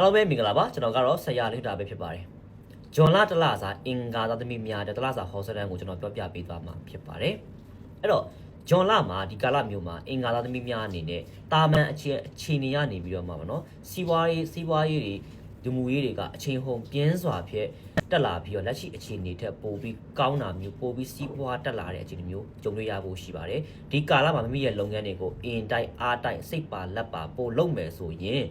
အားလုံးပဲမင်္ဂလာပါကျွန်တော်ကတော့ဆရာလေးတာပဲဖြစ်ပါတယ်ဂျွန်လာတလစာအင်္ဂါသားသမီးများတဲ့တလစာဟောစတန်ကိုကျွန်တော်ပြောပြပေးသွားမှာဖြစ်ပါတယ်အဲ့တော့ဂျွန်လာမှာဒီကာလမျိုးမှာအင်္ဂါသားသမီးများအနေနဲ့တာမန်အခြေအခြေအနေရနေပြီးတော့မှာပေါ့နော်စီးပွားရေးစီးပွားရေးတွေလူမှုရေးတွေကအချိန်ဟုန်ပြင်းစွာဖြင့်တက်လာပြီးတော့လက်ရှိအခြေအနေထက်ပိုပြီးကောင်းတာမျိုးပိုပြီးစီးပွားတက်လာတဲ့အခြေအနေမျိုးကြုံတွေ့ရဖို့ရှိပါတယ်ဒီကာလမှာမိမိရဲ့လုပ်ငန်းတွေကိုအင်တိုက်အားတိုက်စိတ်ပါလက်ပါပို့လုပ်မယ်ဆိုရင်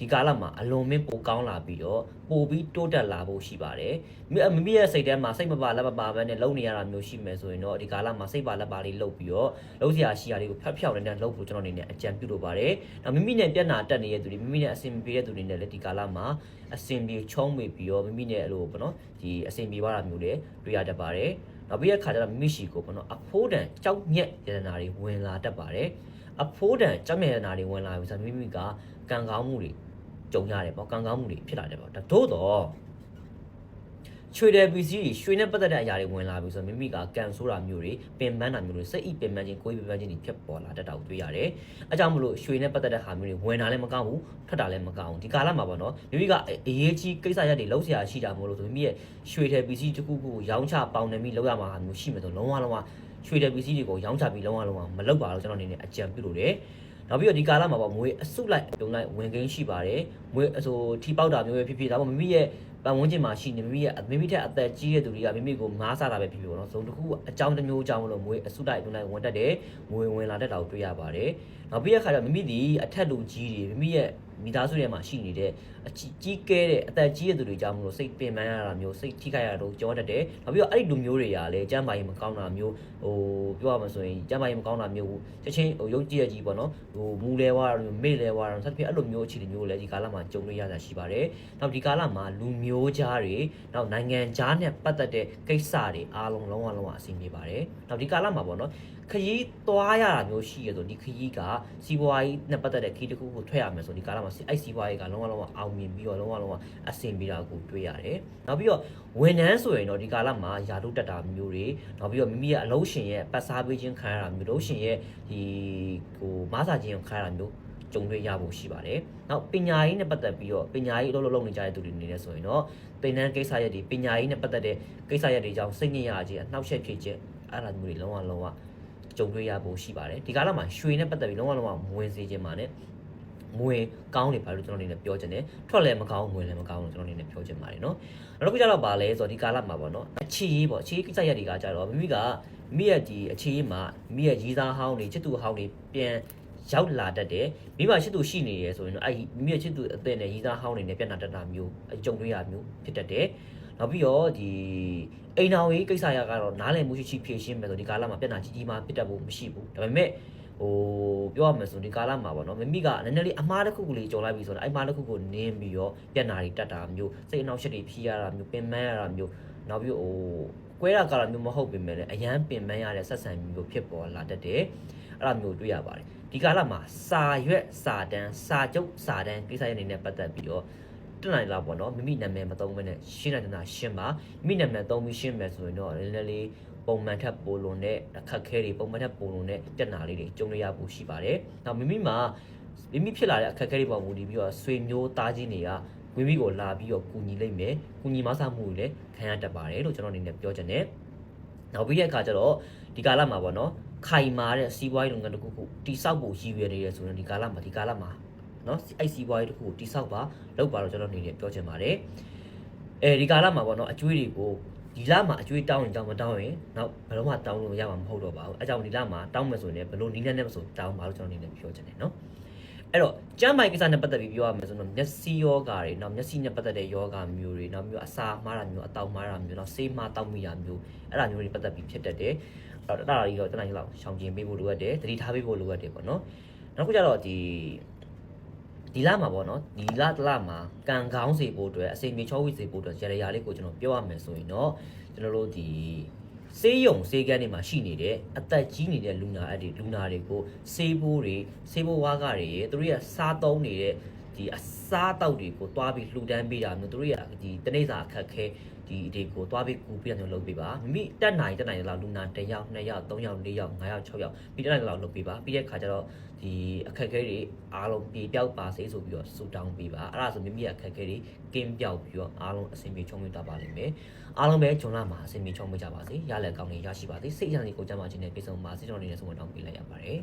ဒီကာလမှာအလွန်မင်းပိုကောင်းလာပြီးတော့ပိုပြီးတိုးတက်လာဖို့ရှိပါတယ်မိမိမိရဲ့စိတ်ထဲမှာစိတ်မပါလက်မပါဘဲနဲ့လုံနေရတာမျိုးရှိမယ်ဆိုရင်တော့ဒီကာလမှာစိတ်ပါလက်ပါလေးလှုပ်ပြီးတော့လှုပ်စရာရှိရာလေးကိုဖျောက်ဖျောက်နေတဲ့လှုပ်ဖို့ကျွန်တော်အနေနဲ့အကြံပြုလိုပါတယ်နောက်မိမိနဲ့ပြက်နာတက်နေတဲ့သူတွေမိမိနဲ့အဆင်ပြေတဲ့သူတွေနဲ့လည်းဒီကာလမှာအဆင်ပြေချုံးမိပြီးတော့မိမိနဲ့အဲ့လိုပေါ့နော်ဒီအဆင်ပြေသွားတာမျိုးလည်းတွေ့ရတတ်ပါတယ်နောက်ပြီးတဲ့ခါကျတော့မိမိရှိကိုပေါ့နော်အဖိုးတန်ကြောက်ညက်ရတနာတွေဝင်လာတတ်ပါတယ် အဖိုးတန်ကြောက်ညက်ရတနာတွေဝင်လာပြီဆိုတော့မိမိကကံကောင်းမှုတွေကြုံရတယ်ပေါ့ကံကောင်းမှုတွေဖြစ်လာတယ်ပေါ့ဒါသို့တော့ချွေတဲ့ပစ္စည်းတွေရွှေနဲ့ပတ်သက်တဲ့အရာတွေဝင်လာပြီဆိုတော့မိမိကကန်ဆိုးတာမျိုးတွေပင်ပန်းတာမျိုးတွေစိတ်ဤပင်ပန်းခြင်းကိုယ်ဤပင်ပန်းခြင်းတွေဖြစ်ပေါ်လာတတ်တာကိုတွေ့ရတယ်။အဲကြောင့်မလို့ရွှေနဲ့ပတ်သက်တဲ့ဟာမျိုးတွေဝင်တာလည်းမကောင်းဘူးထွက်တာလည်းမကောင်းဘူးဒီကာလမှာပေါ့နော်မိမိကအရေးကြီးကိစ္စရပ်တွေလုံးစရာရှိတာမို့လို့ဆိုမိမိရဲ့ရွှေတဲ့ပစ္စည်းတစ်ခုခုကိုရောင်းချပေါင်နေပြီးလောက်ရမှာဟာမျိုးရှိမယ်ဆိုလုံးဝလုံးဝ ရွှေတဲ့ပစ္စည်းတွေကိုရောင်းချပြီးလုံးဝလုံးဝမလုပ်ပါလို့ကျွန်တော်အနေနဲ့အကြံပြုလို့တယ်။နောက်ပြီးတော့ဒီကာလမှာပေါ့ငွေအစုလိုက်အပြုံလိုက်ဝင်ကင်းရှိပါတယ်ငွေအဆိုထီပေါက်တာမျိုးပဲဖြစ်ဖြစ်ဒါပေါ့မိမိရဲ့ပတ်ဝန်းကျင်မှာရှိနေမိမိရဲ့မိမိထက်အသက်ကြီးတဲ့သူတွေကမိမိကိုမားစားတာပဲဖြစ်ဖြစ်ပေါ့နော်ဇုံတစ်ခုအကြောင်းတစ်မျိုးအကြောင်းမလို့ငွေအစုလိုက်အပြုံလိုက်ဝင်တတ်တယ်ငွေဝင်လာတတ်တာကိုတွေ့ရပါတယ်နောက်ပြီးတဲ့ခါကျမိမိဒီအထက်လူကြီးတွေမိမိရဲ့ မိသားစုထဲမှာရှိနေတဲ့အကြီးကြီးကဲတဲ့အသက်ကြီးတဲ့သူတွေကြောင့်မလို့စိတ်ပင်ပန်းရတာမျိုးစိတ်ထိခိုက်ရတာတို့ကြောတတ်တယ်နောက်ပြီးတော့အဲ့ဒီလူမျိုးတွေကလည်းကျမ်းမာရေးမကောင်းတာမျိုးဟိုပြောရမှာဆိုရင်ကျမ်းမာရေးမကောင်းတာမျိုးချက်ချင်းဟိုရုပ်ကြည့်ရကြီးပေါ့နော်ဟိုမူလဲဝါတာမျိုးမေ့လဲဝါတာဆက်ဖြစ်အဲ့လိုမျိုးအခြေအနေမျိုးကိုလည်းဒီကာလမှာကြုံတွေ့ရတာရှိပါတယ်နောက်ဒီကာလမှာလူမျိုးကြားတွေနောက်နိုင်ငံကြားနဲ့ပတ်သက်တဲ့ကိစ္စတွေအားလုံးလုံးဝလုံးဝအဆင်ပြေပါတယ်နောက်ဒီကာလမှာပေါ့နော်ခရီးသွားရတာမျိုးရှိရဆိုဒီခရီးကစီးပွားရေးနဲ့ပတ်သက်တဲ့ခရီးတစ်ခုကိုထွက်ရမယ်ဆိုဒီကာလမှာအဲ့စီးပွားရေးကလုံးဝလုံးဝအောင်မြင်ပြီးတော့လုံးဝလုံးဝအဆင်ပြေတာကိုတွေ့ရတယ်။နောက်ပြီးတော့ဝန်ထမ်းဆိုရင်တော့ဒီကာလမှာယာတို့တက်တာမျိုးတွေနောက်ပြီးတော့မိမိရဲ့အလုပ်ရှင်ရဲ့ပတ်စားပေးခြင်းခံရတာမျိုးလုပ်ရှင်ရဲ့ဒီဟိုမားစာခြင်းကိုခံရတာမျိုးကြုံတွေ့ရဖို့ရှိပါတယ်။နောက်ပညာရေးနဲ့ပတ်သက်ပြီးတော့ပညာရေးအလုပ်လုပ်လုပ်နေကြတဲ့သူတွေအနေနဲ့ဆိုရင်တော့သင်တန်းကိစ္စရပ်တွေပညာရေးနဲ့ပတ်သက်တဲ့ကိစ္စရပ်တွေကြောင့်စိတ်ညစ်ရခြင်းအနှောက်အယှက်ဖြစ်ခြင်းအဲ့ဒါမျိုးတွေလုံးဝလုံးဝ ကြုံတွေ့ရဖို့ရှိပါတယ်။ဒီကာလမှာရွှေနဲ့ပတ်သက်ပြီးလုံးဝလုံးဝမဝင်စေခြင်းပါနဲ့မဝင်ကောင်းနေပါလို့ကျွန်တော်အနေနဲ့ပြောချင်တယ်ထွက်လည်းမကောင်းဝင်လည်းမကောင်းလို့ကျွန်တော်အနေနဲ့ပြောချင်ပါတယ်နော်နောက်တစ်ခုကျတော့ဗာလဲဆိုတော့ဒီကာလမှာပေါ့နော်အခြေရေးပေါ့အခြေရေးကိစ္စရပ်တွေကကြတော့မိမိကမိရဲ့ဒီအခြေရေးမှာမိရဲ့ရီးသားဟောင်းတွေချစ်သူဟောင်းတွေပြန်ရောက်လာတတ်တယ်မိဘချစ်သူရှိနေရယ်ဆိုရင်တော့အဲ့မိရဲ့ချစ်သူအသက်နဲ့ရီးသားဟောင်းတွေနဲ့ပြန်လာတတ်တာမျိုးအကြုံတွေ့ရမျိုးဖြစ်တတ်တယ် နောက်ပြီးတော့ဒီအိမ်တော်ရေးကိစ္စရကတော့နားလည်မှုရှိရှိဖြည့်ရှင်းမယ်ဆိုဒီကာလမှာပြန်လာကြီးကြီးမားဖြစ်တတ်ဖို့မရှိဘူးဒါပေမဲ့ဟိုပြောရမယ်ဆိုဒီကာလမှာပေါ့နော်မမိကနည်းနည်းလေးအမားတစ်ခုကလေးကြော်လိုက်ပြီဆိုတော့အဲ့မားတစ်ခုကိုနင်းပြီးတော့ပြက်နာတွေတက်တာမျိုးစိတ်အနှောက်အယှက်တွေဖြီးရတာမျိုးပင်ပန်းရတာမျိုးနောက်ပြီးဟိုကွဲတာကာလမျိုးမဟုတ်ပေမဲ့လည်းအရန်ပင်ပန်းရတဲ့ဆက်ဆံမျိုးဖြစ်ပေါ်လာတတ်တယ်အဲ့ဒါမျိုးတွေ့ရပါတယ်ဒီကာလမှာစာရွက်စာတန်းစာကျုပ်စာတန်းကိစ္စရနေနဲ့ပတ်သက်ပြီးတော့ တက်နိုင်လားပေါ့နော်မိမိနာမည်မသုံးဘဲနဲ့ရှင်းနိုင်တာရှင်းပါမိမိနာမည်သုံးပြီးရှင်းမယ်ဆိုရင်တော့နည်းနည်းလေးပုံမှန်ထက်ပိုလွန်တဲ့အခက်ခဲတွေပုံမှန်ထက်ပိုလွန်တဲ့တက်နာလေးတွေကြုံရရဖို့ရှိပါတယ်။နောက်မိမိမှာမိမိဖြစ်လာတဲ့အခက်ခဲတွေပေါ်မူတည်ပြီးတော့ဆွေမျိုးသားချင်းတွေကမိမိကိုလာပြီးတော့ကူညီလိုက်မယ်။ကူညီမဆမှုတွေလည်းခံရတတ်ပါတယ်လို့ကျွန်တော်အနေနဲ့ပြောချင်တယ်။နောက်ပြီးတဲ့အခါကျတော့ဒီကာလမှာပေါ့နော်ခိုင်မာတဲ့စီးပွားရေးလုပ်ငန်းတစ်ခုခုတိစောက်ဖို့ရည်ရွယ်နေရဆိုရင်ဒီကာလမှာဒီကာလမှာ နော်အဲ့စီးပွားရေးတစ်ခုကိုတိစောက်ပါလုပ်ပါတော့ကျွန်တော်အနေနဲ့ပြောချင်ပါတယ်။အဲဒီကာလမှာပေါ့နော်အကျွေးတွေကိုဒီလမှာအကျွေးတောင်းရင်တောင်းမတောင်းရင်နောက်ဘယ်တော့မှတောင်းလို့ရမှာမဟုတ်တော့ပါဘူးအဲကြောင့်ဒီလမှာတောင်းမယ်ဆိုရင်လည်းဘယ်လိုနည်းနဲ့နဲ့မဆိုတောင်းပါလို့ကျွန်တော်အနေနဲ့ပြောချင်တယ်နော်အဲ့တော့ကျမ်းပိုင်ကိစ္စနဲ့ပတ်သက်ပြီးပြောရမယ်ဆိုတော့မျက်စိယောဂါတွေနောက်မျက်စိနဲ့ပတ်သက်တဲ့ယောဂါမျိုးတွေနောက်မျိုးအစာမှားတာမျိုးအတောက်မှားတာမျိုးနောက်ဆေးမှားတောက်မိတာမျိုးအဲ့ဒါမျိုးတွေပတ်သက်ပြီးဖြစ်တတ်တယ်အဲ့တော့တတားကြီးတော့တနိုင်လောက်ရှောင်ကျင်ပေးဖို့လိုအပ်တယ်သတိထားပေးဖို့လိုအပ်တယ်ပေါ့နော်နောက်တစ်ခုကျတော့ဒီ ဒီလမှာပေါ့နော်ဒီလတစ်လမှာကံကောင်းစေဖို့အတွက်အစိမ်မြေချောဝိစေဖို့အတွက်ရရရလေးကိုကျွန်တော်ပြောရမယ်ဆိုရင်တော့ကျွန်တော်တို့ဒီဆေးရုံဆေးကန်းတွေမှာရှိနေတဲ့အသက်ကြီးနေတဲ့လူနာအဲ့ဒီလူနာတွေကိုဆေးဘိုးတွေဆေးဘိုးဝါးကတွေရေသူတို့ရဲ့စားသုံးနေတဲ့ ဒီအစားတောက်တွေကိုတွားပြီးလှူဒန်းပေးတာမျိုးသူတို့ရဒီတနေ့စာအခက်ခဲဒီတွေကိုတွားပြီးကူပေးတာမျိုးလုပ်ပေးပါမိမိတက်နိုင်တက်နိုင်လောက်လူနာ1ယောက်2ယောက်3ယောက်4ယောက်5ယောက်6ယောက်ပြီးတက်နိုင်လောက်လုပ်ပေးပါပြီးတဲ့ခါကျတော့ဒီအခက်ခဲတွေအားလုံးပြေပြောက်ပါစေဆိုပြီးတော့ဆူတောင်းပေးပါအဲ့ဒါဆိုမိမိရဲ့အခက်ခဲတွေကင်းပြောက်ပြီးတော့အားလုံးအဆင်ပြေချုံမြတာပါလိမ့်မယ်အားလုံးပဲဂျွန်လာမှာအဆင်ပြေချုံမြကြပါစေရလက်ကောင်းနေရရှိပါစေစိတ်ရည်ကိုကြမ်းပါခြင်းနဲ့ပြေဆုံးပါစေကျွန်တော်အနေနဲ့ဆုံးမတောင်းပေးလိုက်ရပါတယ်